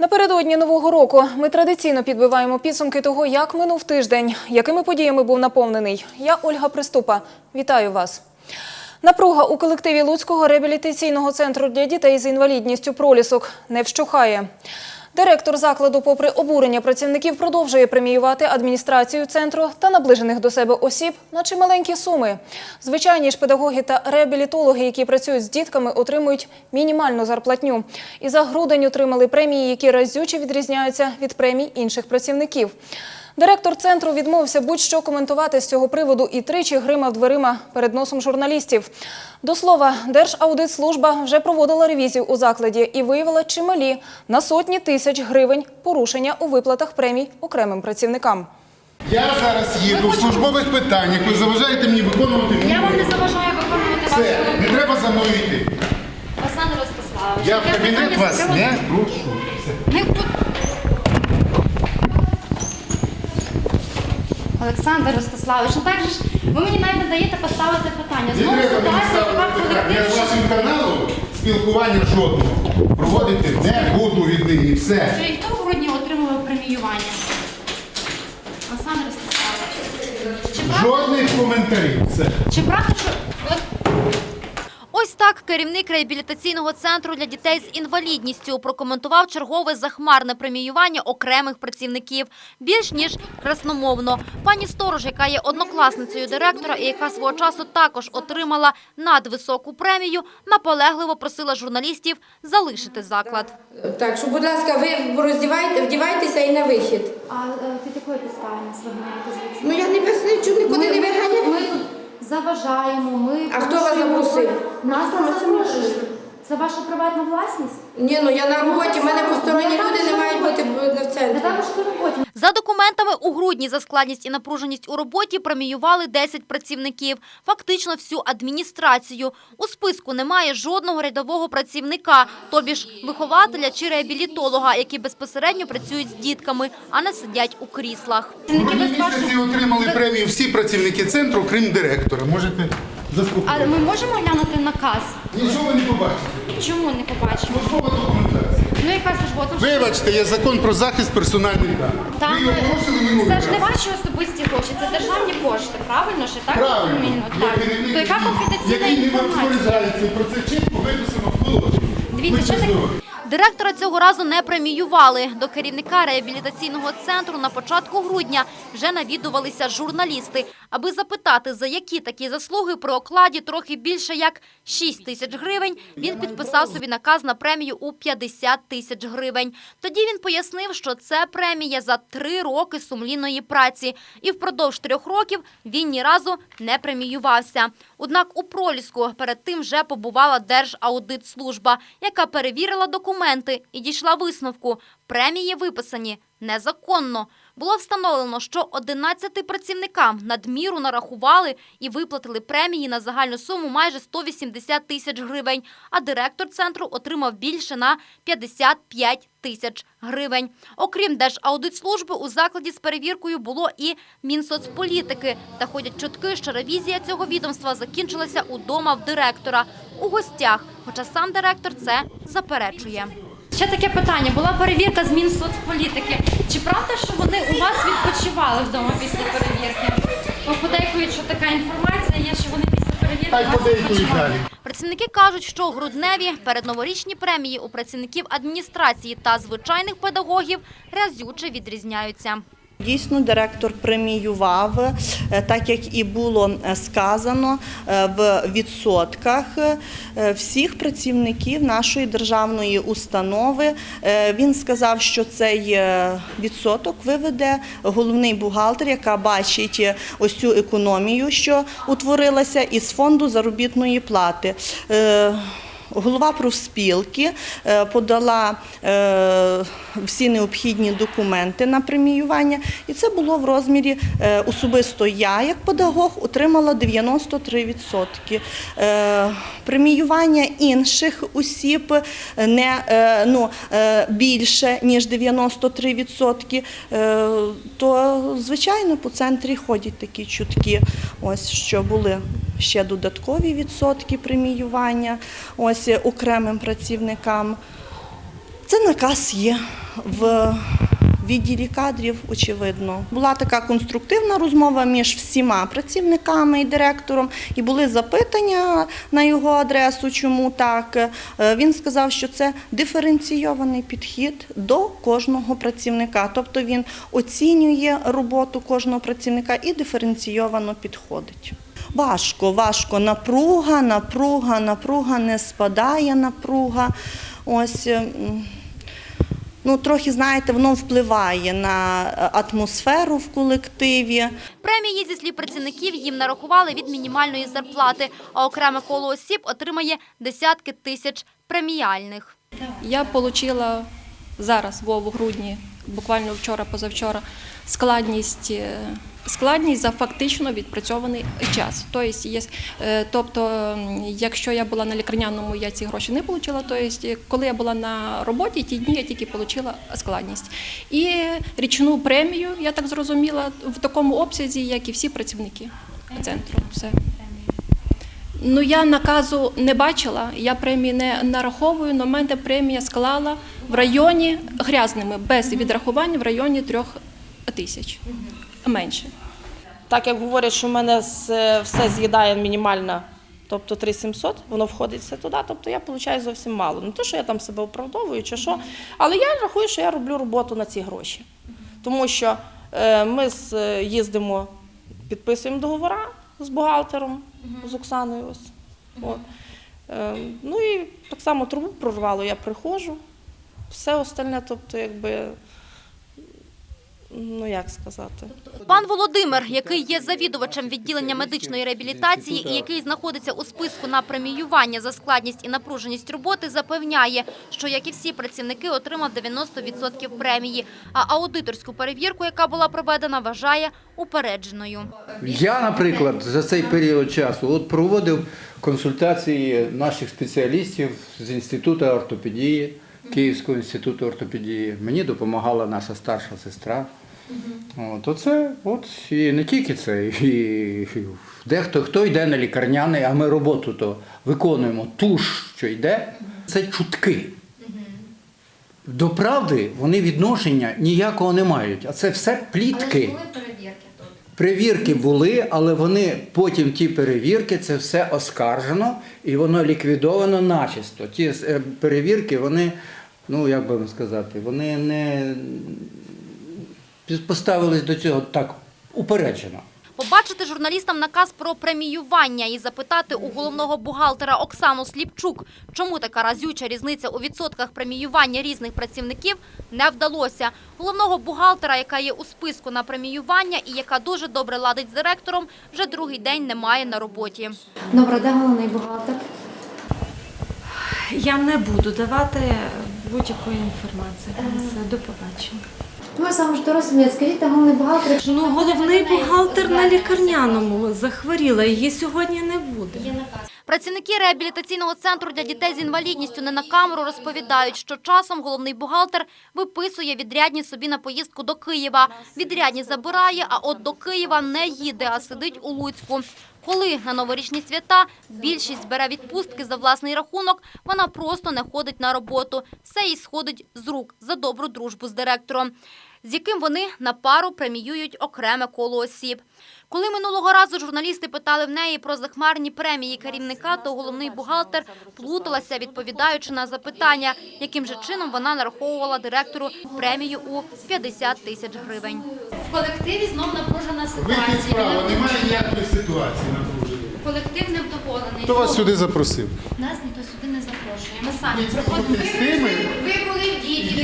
Напередодні нового року ми традиційно підбиваємо підсумки того, як минув тиждень, якими подіями був наповнений. Я Ольга Приступа. Вітаю вас. Напруга у колективі Луцького реабілітаційного центру для дітей з інвалідністю пролісок не вщухає. Директор закладу, попри обурення працівників, продовжує преміювати адміністрацію центру та наближених до себе осіб на чималенькі суми. Звичайні ж педагоги та реабілітологи, які працюють з дітками, отримують мінімальну зарплатню. І за грудень отримали премії, які разюче відрізняються від премій інших працівників. Директор центру відмовився будь-що коментувати з цього приводу і тричі гримав дверима перед носом журналістів. До слова, Держаудитслужба вже проводила ревізію у закладі і виявила чималі на сотні тисяч гривень порушення у виплатах премій окремим працівникам. Я зараз їду в службових питаннях. Ви заважаєте мені виконувати мій Я вам не заважаю виконувати вашу Все, не треба за мною йти. Ростиславович. Я в таке кабінет питання вас приводу- не прошу. Все. Не тут. Олександр Ростиславович, ну так же ж ви мені навіть не даєте поставити питання. Не Знову треба мені ситуація ставити така питання. Я з вашим каналом спілкування жодного проводити не буду віднині. Все. що- І хто в грудні отримував преміювання? Олександр Ростиславович. Чи правда, Жодних коментарів. Все. чи правда, Ось так керівник реабілітаційного центру для дітей з інвалідністю прокоментував чергове захмарне преміювання окремих працівників. Більш ніж красномовно. Пані Сторож, яка є однокласницею директора і яка свого часу також отримала надвисоку премію, наполегливо просила журналістів залишити заклад. Так, що, будь ласка, ви роздівайте, вдівайтеся і на вихід. а е, під якою підставою нас вигнаєте звідси? Ну я не безничу, нікуди не виганяю. Заважаємо, ми А хто вас порушуємо запросив? Нас не запрошують. Це ваша приватна власність? Ні, ну я на роботі, в мене посторонні люди не мають бути в центрі. також на роботі. За документами у грудні за складність і напруженість у роботі преміювали 10 працівників, фактично всю адміністрацію. У списку немає жодного рядового працівника, тобі ж вихователя чи реабілітолога, які безпосередньо працюють з дітками, а не сидять у кріслах. В отримали премію всі працівники центру, крім директора. Можете А заспокоїти. ми можемо глянути наказ? Нічого не побачите. Чому не побачимо? Службова документація. Ну яка служба? Там ж- Вибачте, є закон про захист персональних даних. Там Ви його порушили минулий це ж не ваші особисті гроші, це державні кошти, правильно ж? Так Правильно. розумію? Я Так. керівник, То яка який- конфіденційна який не інформація? розпоряджається, і про це чітко виписано в положенні. Дивіться, що таке- здорові. Директора цього разу не преміювали. До керівника реабілітаційного центру на початку грудня вже навідувалися журналісти, аби запитати, за які такі заслуги при окладі трохи більше як 6 тисяч гривень. Він підписав собі наказ на премію у 50 тисяч гривень. Тоді він пояснив, що це премія за три роки сумлінної праці, і впродовж трьох років він ні разу не преміювався. Однак у проліску перед тим вже побувала Держаудитслужба, яка перевірила документи і дійшла висновку. Премії виписані незаконно. Було встановлено, що 11 працівникам надміру нарахували і виплатили премії на загальну суму майже 180 тисяч гривень, а директор центру отримав більше на 55 тисяч гривень. Окрім Держаудитслужби, у закладі з перевіркою було і Мінсоцполітики. Та ходять чутки, що ревізія цього відомства закінчилася удома в директора у гостях, хоча сам директор це заперечує. Ще таке питання. Була перевірка з Мінсоцполітики. Чи правда, що вони у вас відпочивали вдома після перевірки? Подейкують, що така інформація є, що вони далі. Працівники кажуть, що грудневі передноворічні премії у працівників адміністрації та звичайних педагогів разюче відрізняються. Дійсно, директор преміював, е, так як і було е, сказано, е, в відсотках всіх працівників нашої державної установи. Він сказав, що цей відсоток виведе головний бухгалтер, яка бачить ось цю економію, що утворилася із фонду заробітної плати. Голова профспілки е, подала е, всі необхідні документи на преміювання, і це було в розмірі е, особисто я, як педагог, отримала 93%. Е, Преміювання інших осіб не ну, більше ніж 93%, е, то звичайно по центрі ходять такі чутки, ось що були ще додаткові відсотки преміювання ось окремим працівникам. Це наказ є в відділі кадрів, очевидно. Була така конструктивна розмова між всіма працівниками і директором, і були запитання на його адресу, чому так. Е, Він сказав, що це диференційований підхід до кожного працівника. Тобто він оцінює роботу кожного працівника і диференційовано підходить. Важко, важко. Напруга, напруга, напруга, не спадає напруга. Ось. Ну, трохи, знаєте, воно впливає на е, атмосферу в колективі. Премії зі слів працівників їм нарахували від мінімальної зарплати, а окреме коло осіб отримає десятки тисяч преміальних. Я отримала зараз, во, в грудні, буквально вчора, позавчора, складність, е, складність за фактично відпрацьований час. Тобто, е, тобто, якщо я була на лікарняному, я ці гроші не отримала. Тобто, коли я була на роботі, ті дні я тільки отримала складність. І річну премію, я так зрозуміла, в такому обсязі, як і всі працівники центру. Все. Ну, я наказу не бачила, я премії не нараховую, але мене премія склала в районі грязними, без відрахування в районі трьох тисяч. Менше. Так як говорять, що в мене все з'їдає мінімальна, тобто 3700, воно входить все туди, тобто я получаю зовсім мало. Не те, що я там себе оправдовую чи що, але я рахую, що я роблю роботу на ці гроші. Тому що е, ми їздимо, підписуємо договори з бухгалтером, з Оксаною. Ось. От. Е, ну і так само трубу прорвало, я приходжу. Все остальне, тобто, якби, ну як сказати. Пан Володимир, який є завідувачем відділення медичної реабілітації і який знаходиться у списку на преміювання за складність і напруженість роботи, запевняє, що як і всі працівники отримав 90% премії, а аудиторську перевірку, яка була проведена, вважає упередженою. Я, наприклад, за цей період часу от проводив консультації наших спеціалістів з інституту ортопедії, Київського інституту ортопедії. Мені допомагала наша старша сестра. От, оце, от, і не тільки це, і дехто хто йде на лікарняний, а ми роботу то виконуємо ту ж, що йде, це чутки. До правди вони відношення ніякого не мають, а це все плітки. Перевірки були, але вони потім ті перевірки, це все оскаржено і воно ліквідовано начисто. Ті е, перевірки, вони, ну як би вам сказати, вони не поставились до цього так упереджено. Побачити журналістам наказ про преміювання і запитати у головного бухгалтера Оксану Сліпчук, чому така разюча різниця у відсотках преміювання різних працівників, не вдалося. Головного бухгалтера, яка є у списку на преміювання і яка дуже добре ладить з директором, вже другий день немає на роботі. Добре, де головний бухгалтер? Я не буду давати будь-якої інформації. Все, до побачення. Ви саме ж дорослі, скажіть, де головний бухгалтер? Ну, головний бухгалтер на лікарняному захворіла, її сьогодні не буде. Працівники реабілітаційного центру для дітей з інвалідністю не на камеру розповідають, що часом головний бухгалтер виписує відрядні собі на поїздку до Києва. Відрядні забирає, а от до Києва не їде, а сидить у Луцьку. Коли на новорічні свята більшість бере відпустки за власний рахунок, вона просто не ходить на роботу. Все їй сходить з рук за добру дружбу з директором, з яким вони на пару преміюють окреме коло осіб. Коли минулого разу журналісти питали в неї про захмарні премії керівника, то головний бухгалтер плуталася, відповідаючи на запитання, яким же чином вона нараховувала директору премію у 50 тисяч гривень. В колективі знов напружена ситуація. справа, немає ніякої ситуації напруженої. Колектив невдоволений. Хто вас сюди запросив? Нас ніхто сюди не запрошує. Ми самі тими, Ви були в діті,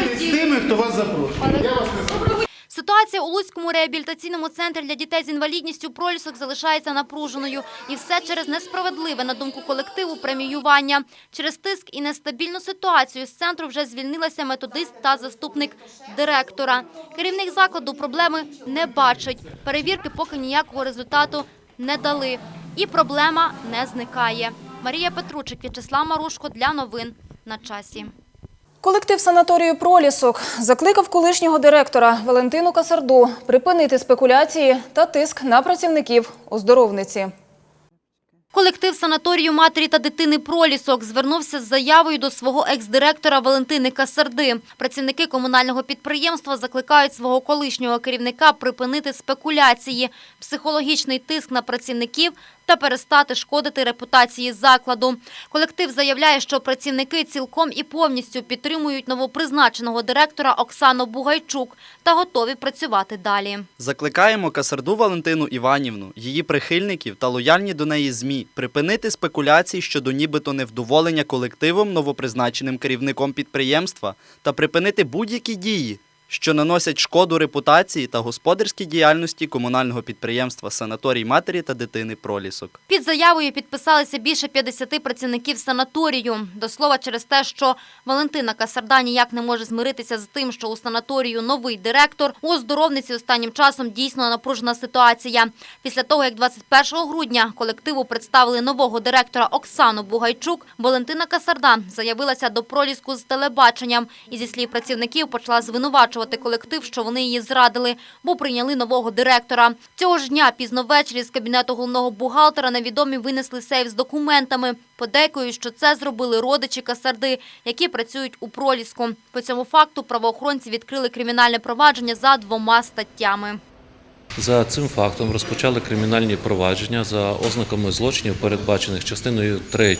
будьте з тими, хто вас запрошує. Я вас не запрошую. Ситуація у Луцькому реабілітаційному центрі для дітей з інвалідністю «Пролісок» залишається напруженою. І все через несправедливе, на думку колективу, преміювання. Через тиск і нестабільну ситуацію з центру вже звільнилася методист та заступник директора. Керівник закладу проблеми не бачить. Перевірки поки ніякого результату не дали. І проблема не зникає. Марія Петручик, В'ячеслав Марушко для новин на часі. Колектив санаторію «Пролісок» закликав колишнього директора Валентину Касарду припинити спекуляції та тиск на працівників оздоровниці. Колектив санаторію матері та дитини «Пролісок» звернувся з заявою до свого екс-директора Валентини Касарди. Працівники комунального підприємства закликають свого колишнього керівника припинити спекуляції, психологічний тиск на працівників та перестати шкодити репутації закладу. Колектив заявляє, що працівники цілком і повністю підтримують новопризначеного директора Оксану Бугайчук та готові працювати далі. Закликаємо Касарду Валентину Іванівну, її прихильників та лояльні до неї ЗМІ припинити спекуляції щодо нібито невдоволення колективом новопризначеним керівником підприємства та припинити будь-які дії, що наносять шкоду репутації та господарській діяльності комунального підприємства Санаторій матері та дитини Пролісок. Під заявою підписалися більше 50 працівників санаторію. До слова, через те, що Валентина Касарда ніяк не може змиритися з тим, що у санаторію новий директор, у оздоровниці останнім часом дійсно напружена ситуація. Після того, як 21 грудня колективу представили нового директора Оксану Бугайчук, Валентина Касарда заявилася до проліску з телебаченням і зі слів працівників почала звинувачувати колектив, що вони її зрадили, бо прийняли нового директора. Цього ж дня пізно ввечері з кабінету головного бухгалтера невідомі винесли сейф з документами. Подейкують, що це зробили родичі Касарди, які працюють у проліску. По цьому факту правоохоронці відкрили кримінальне провадження за двома статтями. За цим фактом розпочали кримінальні провадження за ознаками злочинів, передбачених частиною 3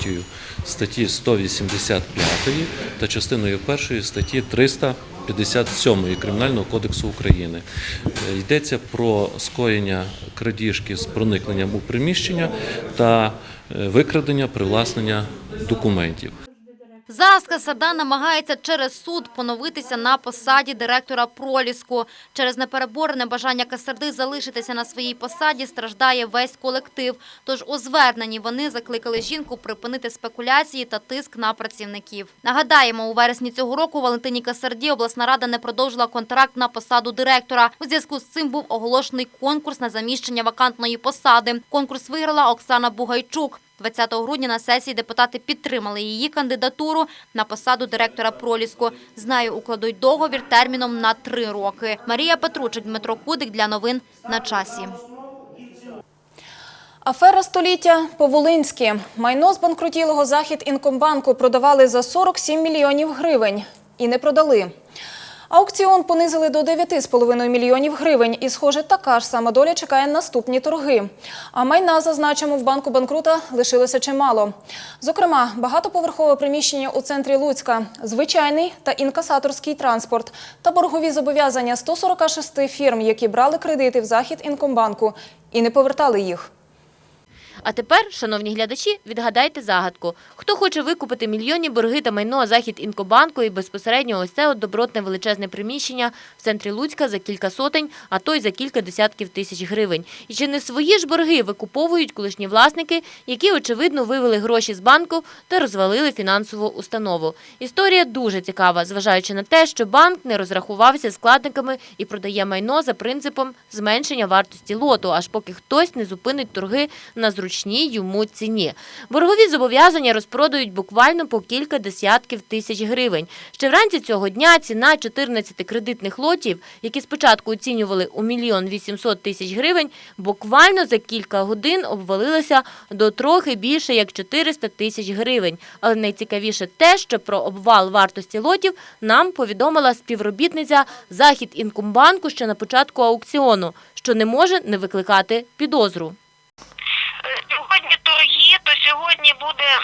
статті 185 та частиною 1 статті 357 Кримінального кодексу України. Е, Йдеться про скоєння крадіжки з проникненням у приміщення та е, викрадення привласнення документів. Зараз Касарда намагається через суд поновитися на посаді директора проліску. Через непереборене бажання Касарди залишитися на своїй посаді страждає весь колектив. Тож у зверненні вони закликали жінку припинити спекуляції та тиск на працівників. Нагадаємо, у вересні цього року Валентині Касарді обласна рада не продовжила контракт на посаду директора. У зв'язку з цим був оголошений конкурс на заміщення вакантної посади. Конкурс виграла Оксана Бугайчук. 20 грудня на сесії депутати підтримали її кандидатуру на посаду директора проліску. Знаю, укладуть договір терміном на три роки. Марія Петручик, Дмитро Кудик для новин на часі. Афера століття по-волинськи. Майно збанкрутілого Захід Інкомбанку продавали за 47 мільйонів гривень. І не продали. Аукціон понизили до 9,5 мільйонів гривень. І, схоже, така ж сама доля чекає наступні торги. А майна, зазначимо, в банку банкрута лишилося чимало. Зокрема, багатоповерхове приміщення у центрі Луцька, звичайний та інкасаторський транспорт та боргові зобов'язання 146 фірм, які брали кредити в Захід Інкомбанку і не повертали їх. А тепер, шановні глядачі, відгадайте загадку. Хто хоче викупити мільйонні борги та майно Захід Інкобанку і безпосередньо ось це от добротне величезне приміщення в центрі Луцька за кілька сотень, а то й за кілька десятків тисяч гривень. І чи не свої ж борги викуповують колишні власники, які, очевидно, вивели гроші з банку та розвалили фінансову установу. Історія дуже цікава, зважаючи на те, що банк не розрахувався складниками і продає майно за принципом зменшення вартості лоту, аж поки хтось не зупинить торги на зручній йому ціні. Боргові зобов'язання розпродають буквально по кілька десятків тисяч гривень. Ще вранці цього дня ціна 14 кредитних лотів, які спочатку оцінювали у мільйон 800 тисяч гривень, буквально за кілька годин обвалилася до трохи більше як 400 тисяч гривень. Але найцікавіше те, що про обвал вартості лотів нам повідомила співробітниця Захід Інкомбанку ще на початку аукціону, що не може не викликати підозру. Сьогодні торги, то сьогодні буде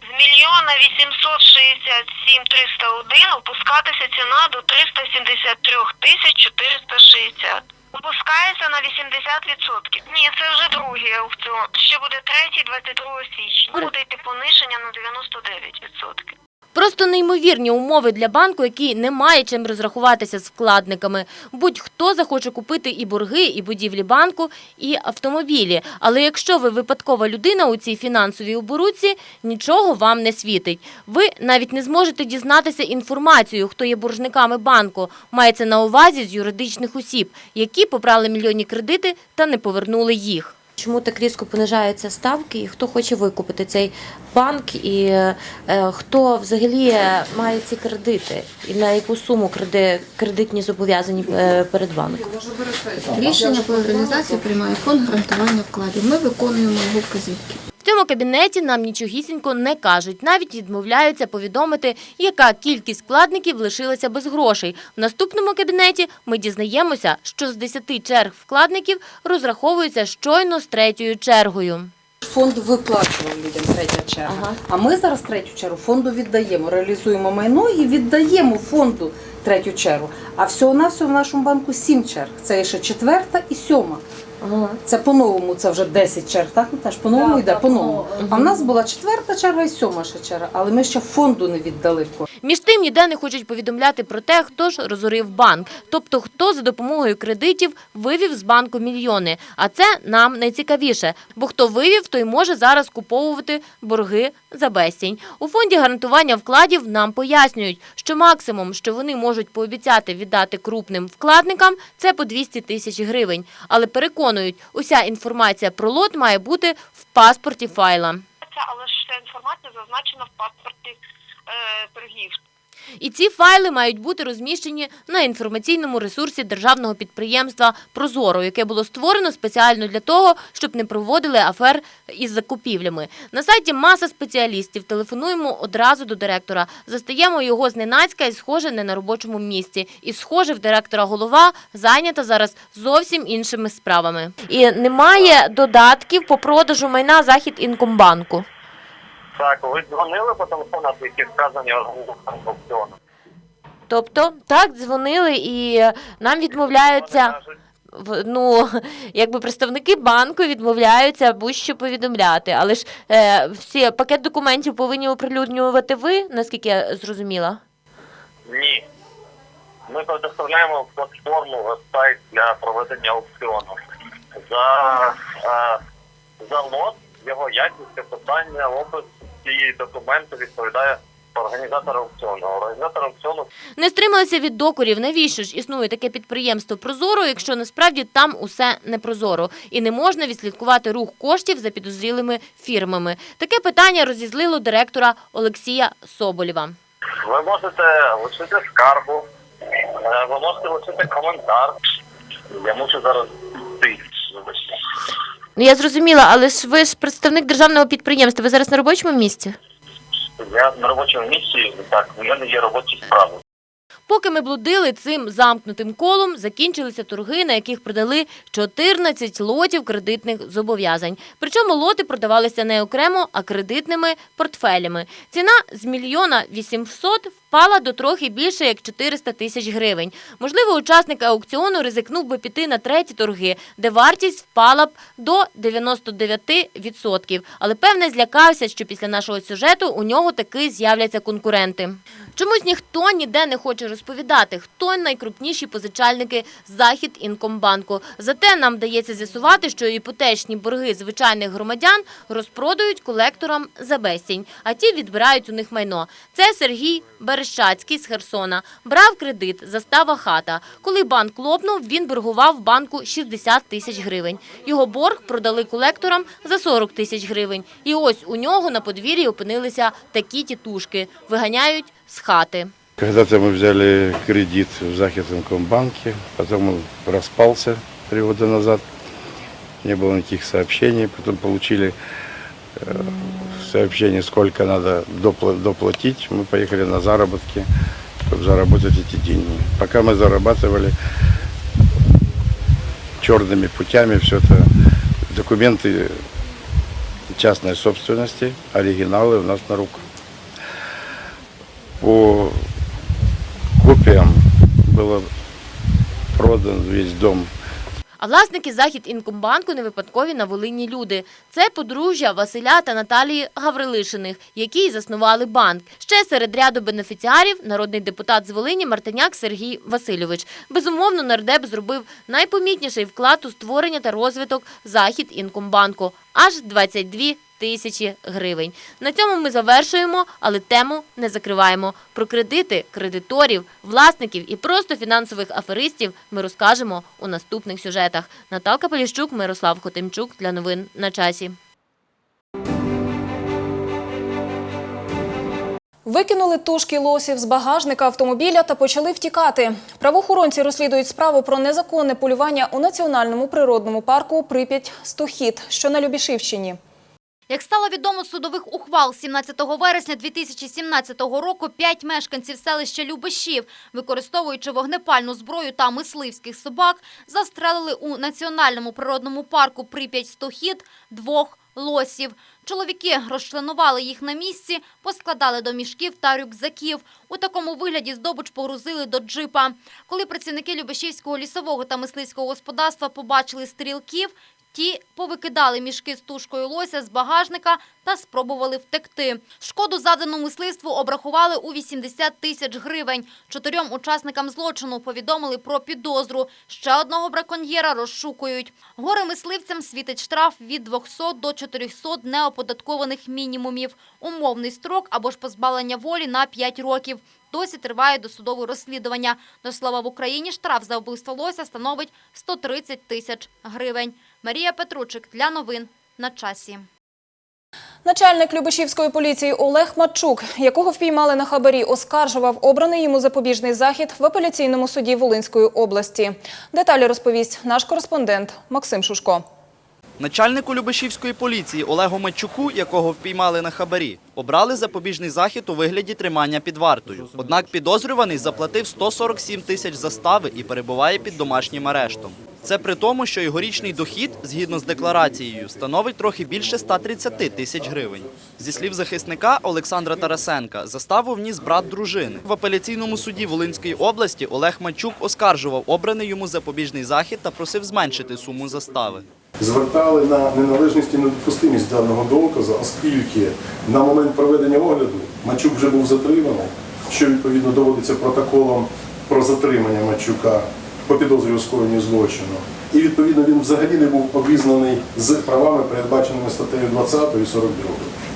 з мільйона вісімсот з мільйона 867 301 опускатися ціна до 373 тисяч 460. Опускається на 80%. Ні, це вже другий аукціон. Ще буде третій 22 січня. Буде йти пониження на 99%. Просто неймовірні умови для банку, який не має чим розрахуватися з вкладниками. Будь-хто захоче купити і борги, і будівлі банку, і автомобілі. Але якщо ви випадкова людина у цій фінансовій оборудці, нічого вам не світить. Ви навіть не зможете дізнатися інформацію, хто є боржниками банку. Мається на увазі з юридичних осіб, які побрали мільйонні кредити та не повернули їх. Чому так різко понижаються ставки і хто хоче викупити цей банк, і е, хто взагалі має ці кредити, і на яку суму креди, кредитні зобов'язані е, перед банком? Рішення по організації приймає фонд гарантування вкладів. Ми виконуємо його вказівки. В цьому кабінеті нам нічогісінько не кажуть, навіть відмовляються повідомити, яка кількість вкладників лишилася без грошей. В наступному кабінеті ми дізнаємося, що з 10 черг вкладників розраховуються щойно з третьою чергою. Фонд виплачував людям третя черга. А ми зараз третю чергу фонду віддаємо, реалізуємо майно і віддаємо фонду третю чергу. А всього-навсього в нашому банку сім черг. Це ще четверта і сьома. Це по-новому, це вже 10 черг, так? Наташ? по-новому йде, по-новому. А в нас була четверта черга і сьома ще черга, але ми ще фонду не віддали. Між тим ніде не хочуть повідомляти про те, хто ж розорив банк, тобто хто за допомогою кредитів вивів з банку мільйони. А це нам найцікавіше, бо хто вивів, той може зараз куповувати борги за безцінь. У фонді гарантування вкладів нам пояснюють, що максимум, що вони можуть пообіцяти віддати крупним вкладникам, це по 200 тисяч гривень. Але переконують, уся інформація про лот має бути в паспорті файла. Але ж ця інформація зазначена в паспорті торгів. І ці файли мають бути розміщені на інформаційному ресурсі державного підприємства Прозоро, яке було створено спеціально для того, щоб не проводили афер із закупівлями. На сайті маса спеціалістів. Телефонуємо одразу до директора. Застаємо його зненацька і схоже не на робочому місці. І схоже в директора голова зайнята зараз зовсім іншими справами. І немає додатків по продажу майна Захід Інкомбанку. Так, ви дзвонили по телефону, які вказані організатором аукціону. Тобто, так, дзвонили і нам відмовляються. Ну, якби представники банку відмовляються будь-що повідомляти, але ж е, всі пакет документів повинні оприлюднювати ви, наскільки я зрозуміла. Ні. Ми предоставляємо платформу веб-сайт для проведення аукціону. За, е, за лот, його якість, питання, опис цієї документи відповідає організатор аукціону. Організатор аукціону Не стрималися від докорів. Навіщо ж існує таке підприємство Прозоро, якщо насправді там усе не прозоро і не можна відслідкувати рух коштів за підозрілими фірмами? Таке питання розізлило директора Олексія Соболєва. ви можете лишити скаргу, е, ви можете лишити коментар. Я мушу зараз. Вибачте. Ну я зрозуміла, але ж ви ж представник державного підприємства. Ви зараз на робочому місці? Я на робочому місці, так, у мене є робочі справи. Поки ми блудили цим замкнутим колом, закінчилися торги, на яких продали 14 лотів кредитних зобов'язань. Причому лоти продавалися не окремо, а кредитними портфелями. Ціна з мільйона 800 впала до трохи більше як 400 тисяч гривень. Можливо, учасник аукціону ризикнув би піти на треті торги, де вартість впала б до 99%. Але певне злякався, що після нашого сюжету у нього таки з'являться конкуренти. Чомусь ніхто ніде не хоче розповідати, хто найкрупніші позичальники Захід Інкомбанку. Зате нам вдається з'ясувати, що іпотечні борги звичайних громадян розпродають колекторам за безцінь, а ті відбирають у них майно. Це Сергій Берещацький з Херсона. Брав кредит, застава хата. Коли банк лопнув, він боргував банку 60 тисяч гривень. Його борг продали колекторам за 40 тисяч гривень. І ось у нього на подвір'ї опинилися такі тітушки. Виганяють з хати. Когда-то мы взяли кредит в Захидинкомбанке, потом он распался три года назад, не было никаких сообщений, потом получили э, Сообщение, сколько надо допла- доплатить, мы поехали на заработки, чтобы заработать эти деньги. Пока мы зарабатывали черными путями, все это документы частной собственности, оригиналы у нас на руках. По копиям было продан весь дом А власники Захід Інкомбанку не випадкові на Волині люди. Це подружжя Василя та Наталії Гаврилишиних, які й заснували банк. Ще серед ряду бенефіціарів народний депутат з Волині Мартиняк Сергій Васильович. Безумовно, нардеп зробив найпомітніший вклад у створення та розвиток Захід Інкомбанку – аж 22 тисячі гривень. На цьому ми завершуємо, але тему не закриваємо. Про кредити, кредиторів, власників і просто фінансових аферистів ми розкажемо у наступних сюжетах. Наталка Поліщук, Мирослав Хотимчук для новин на часі. Викинули тушки лосів з багажника автомобіля та почали втікати. Правоохоронці розслідують справу про незаконне полювання у національному природному парку Прип'ять Стохід, що на Любішівщині. Як стало відомо судових ухвал 17 вересня 2017 року, п'ять мешканців селища Любешів, використовуючи вогнепальну зброю та мисливських собак, застрелили у національному природному парку Прип'ять-Стохід двох лосів. Чоловіки розчленували їх на місці, поскладали до мішків та рюкзаків. У такому вигляді здобуч погрузили до джипа. Коли працівники Любешівського лісового та мисливського господарства побачили стрілків, Ті повикидали мішки з тушкою лося з багажника та спробували втекти. Шкоду завдану мисливству обрахували у 80 тисяч гривень. Чотирьом учасникам злочину повідомили про підозру. Ще одного браконьєра розшукують. Горе мисливцям світить штраф від 200 до 400 неоподаткованих мінімумів. Умовний строк або ж позбавлення волі на 5 років. Досі триває досудове розслідування. До слова, в Україні штраф за вбивство лося становить 130 тисяч гривень. Марія Петручик для новин на часі. Начальник Любешівської поліції Олег Матчук, якого впіймали на хабарі, оскаржував обраний йому запобіжний захід в апеляційному суді Волинської області. Деталі розповість наш кореспондент Максим Шушко. Начальнику Любешівської поліції Олегу Мачуку, якого впіймали на хабарі, обрали запобіжний захід у вигляді тримання під вартою. Однак підозрюваний заплатив 147 тисяч застави і перебуває під домашнім арештом. Це при тому, що його річний дохід, згідно з декларацією, становить трохи більше 130 тисяч гривень. Зі слів захисника Олександра Тарасенка, заставу вніс брат дружини. В апеляційному суді Волинської області Олег Мачук оскаржував обраний йому запобіжний захід та просив зменшити суму застави. Звертали на неналежність і недопустимість даного доказу, оскільки на момент проведення огляду Мачук вже був затриманий, що відповідно доводиться протоколом про затримання Мачука по підозрі у скоєнні злочину. І відповідно він взагалі не був обізнаний з правами, передбаченими статтею 20 і 42.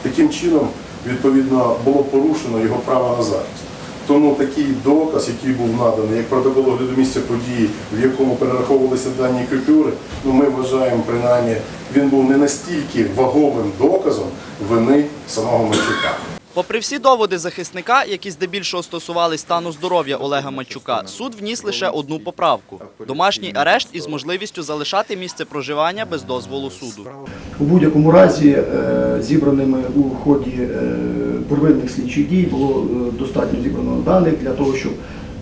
Таким чином, відповідно, було порушено його право на захист. Тому такий доказ, який був наданий, як протокол огляду місця події, в якому перераховувалися дані купюри, ну ми вважаємо, принаймні, він був не настільки ваговим доказом вини самого Мачука. Попри всі доводи захисника, які здебільшого стосувались стану здоров'я Олега Мачука, суд вніс лише одну поправку – домашній арешт із можливістю залишати місце проживання без дозволу суду. У будь-якому разі е, зібраними у ході е, первинних слідчих дій було е, достатньо зібрано даних для того, щоб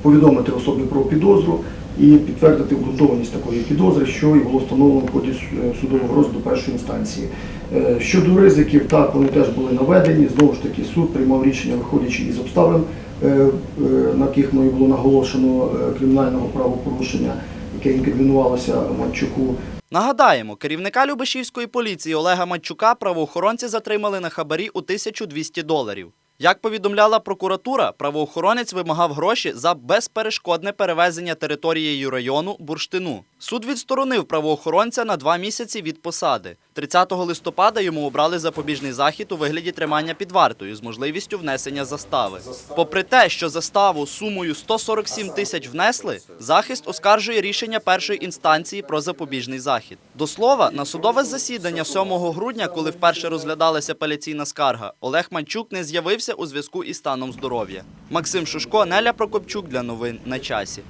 повідомити особі про підозру і підтвердити обґрунтованість такої підозри, що і було встановлено в ході е, судового розгляду першої інстанції. Е, Щодо ризиків, так вони теж були наведені. Знову ж таки, суд приймав рішення, виходячи із обставин, е, на яких мною було наголошено кримінального правопорушення, яке інкримінувалося Матчуку. Нагадаємо, керівника Любешівської поліції Олега Матчука правоохоронці затримали на хабарі у 1200 доларів. Як повідомляла прокуратура, правоохоронець вимагав гроші за безперешкодне перевезення територією району бурштину. Суд відсторонив правоохоронця на два місяці від посади. 30 листопада йому обрали запобіжний захід у вигляді тримання під вартою з можливістю внесення застави. Попри те, що заставу сумою 147 тисяч внесли, захист оскаржує рішення першої інстанції про запобіжний захід. До слова, на судове засідання 7 грудня, коли вперше розглядалася апеляційна скарга, Олег Манчук не з'явився у зв'язку із станом здоров'я. Максим Шушко, Неля Прокопчук для новин на часі.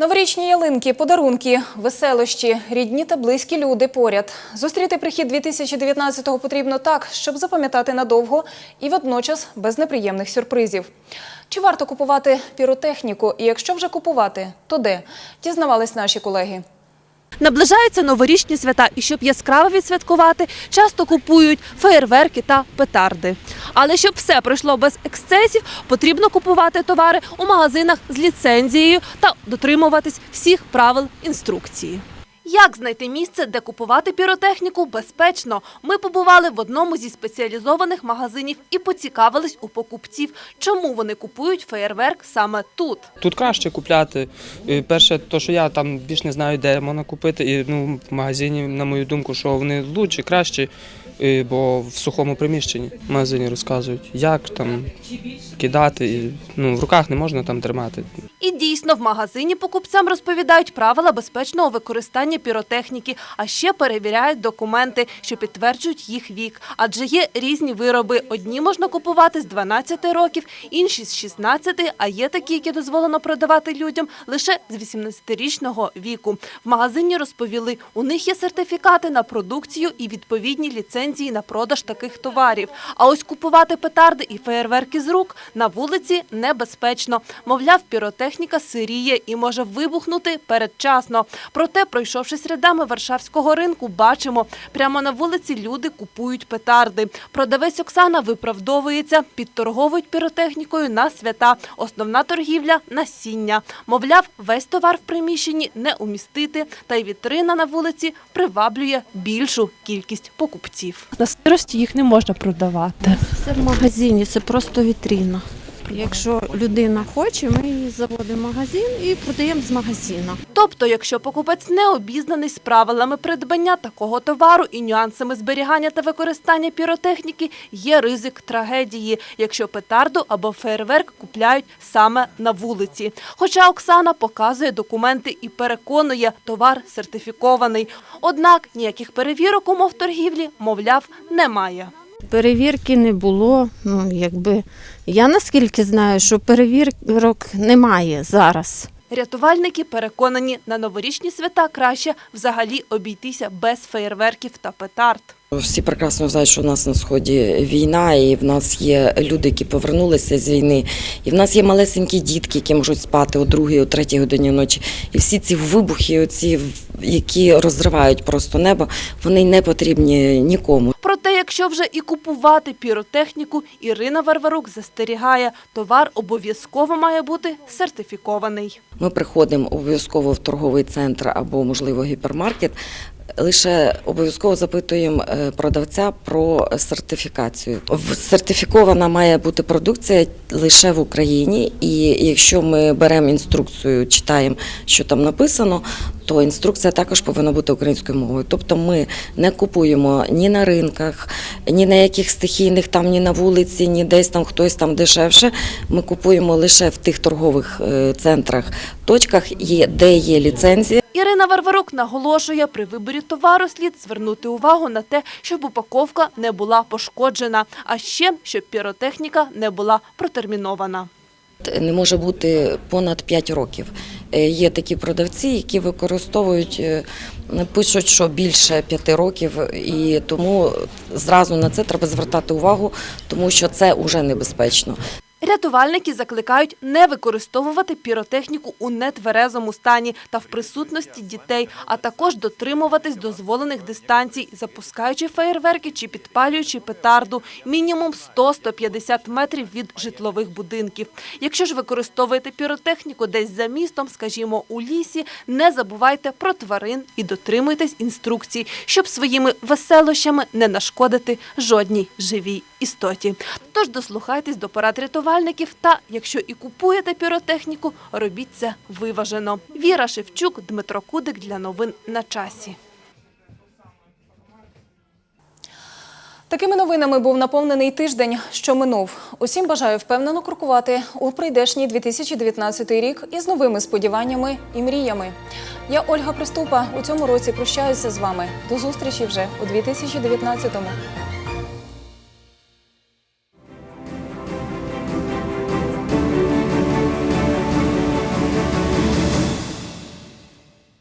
Новорічні ялинки, подарунки, веселощі, рідні та близькі люди поряд. Зустріти прихід 2019-го потрібно так, щоб запам'ятати надовго і водночас без неприємних сюрпризів. Чи варто купувати піротехніку? І якщо вже купувати, то де? Дізнавались наші колеги. Наближаються новорічні свята, і щоб яскраво відсвяткувати, часто купують феєрверки та петарди. Але щоб все пройшло без ексцесів, потрібно купувати товари у магазинах з ліцензією та дотримуватись всіх правил інструкції. Як знайти місце, де купувати піротехніку безпечно? Ми побували в одному зі спеціалізованих магазинів і поцікавились у покупців, чому вони купують феєрверк саме тут. Тут краще купляти. Перше, то що я там більш не знаю, де можна купити. І ну, в магазині, на мою думку, що вони лучші, кращі, і, бо в сухому приміщенні в магазині розказують, як там кидати. Ну, в руках не можна там тримати. І дійсно в магазині покупцям розповідають правила безпечного використання піротехніки, а ще перевіряють документи, що підтверджують їх вік. Адже є різні вироби. Одні можна купувати з 12 років, інші з 16, а є такі, які дозволено продавати людям лише з 18-річного віку. В магазині розповіли, у них є сертифікати на продукцію і відповідні ліцензії на продаж таких товарів. А ось купувати петарди і феєрверки з рук на вулиці небезпечно. Мовляв, піротехніка сиріє і може вибухнути передчасно. Проте, пройшовшись рядами Варшавського ринку, бачимо, прямо на вулиці люди купують петарди. Продавець Оксана виправдовується, підторговують піротехнікою на свята. Основна торгівля – насіння. Мовляв, весь товар в приміщенні не умістити, та й вітрина на вулиці приваблює більшу кількість покупців. На сирості їх не можна продавати. Це в магазині, це просто вітрина. Якщо людина хоче, ми її заводимо в магазин і продаємо з магазину. Тобто, якщо покупець не обізнаний з правилами придбання такого товару і нюансами зберігання та використання піротехніки, є ризик трагедії, якщо петарду або фейерверк купляють саме на вулиці. Хоча Оксана показує документи і переконує, товар сертифікований. Однак ніяких перевірок умов торгівлі, мовляв, немає. Перевірки не було. Ну, якби я наскільки знаю, що перевірок немає зараз. Рятувальники переконані, на новорічні свята краще взагалі обійтися без феєрверків та петард. Всі прекрасно знають, що у нас на сході війна, і в нас є люди, які повернулися з війни, і в нас є малесенькі дітки, які можуть спати о другій, о третій годині ночі. І всі ці вибухи, оці, які розривають просто небо, вони не потрібні нікому. Проте, якщо вже і купувати піротехніку, Ірина Варварук застерігає, товар обов'язково має бути сертифікований. Ми приходимо обов'язково в торговий центр або, можливо, гіпермаркет. Лише обов'язково запитуємо е, продавця про сертифікацію. Сертифікована має бути продукція лише в Україні, і якщо ми беремо інструкцію, читаємо, що там написано, то інструкція також повинна бути українською мовою. Тобто ми не купуємо ні на ринках, ні на яких стихійних там, ні на вулиці, ні десь там хтось там дешевше. Ми купуємо лише в тих торгових е, центрах, точках, де є ліцензія. Ірина Варварук наголошує, при виборі товару слід звернути увагу на те, щоб упаковка не була пошкоджена, а ще щоб піротехніка не була протермінована. Не може бути понад 5 років. Е, Є такі продавці, які використовують, е, пишуть, що більше 5 років, і тому зразу на це треба звертати увагу, тому що це вже небезпечно. Рятувальники закликають не використовувати піротехніку у нетверезому стані та в присутності дітей, а також дотримуватись дозволених дистанцій, запускаючи феєрверки чи підпалюючи петарду мінімум 100-150 метрів від житлових будинків. Якщо ж використовуєте піротехніку десь за містом, скажімо, у лісі, не забувайте про тварин і дотримуйтесь інструкцій, щоб своїми веселощами не нашкодити жодній живій істоті. Тож дослухайтесь до порад рятувальників та, якщо і купуєте піротехніку, робіть це виважено. Віра Шевчук, Дмитро Кудик для новин на часі. Такими новинами був наповнений тиждень, що минув. Усім бажаю впевнено крокувати у прийдешній 2019 рік із новими сподіваннями і мріями. Я Ольга Приступа. У цьому році прощаюся з вами. До зустрічі вже у 2019-му.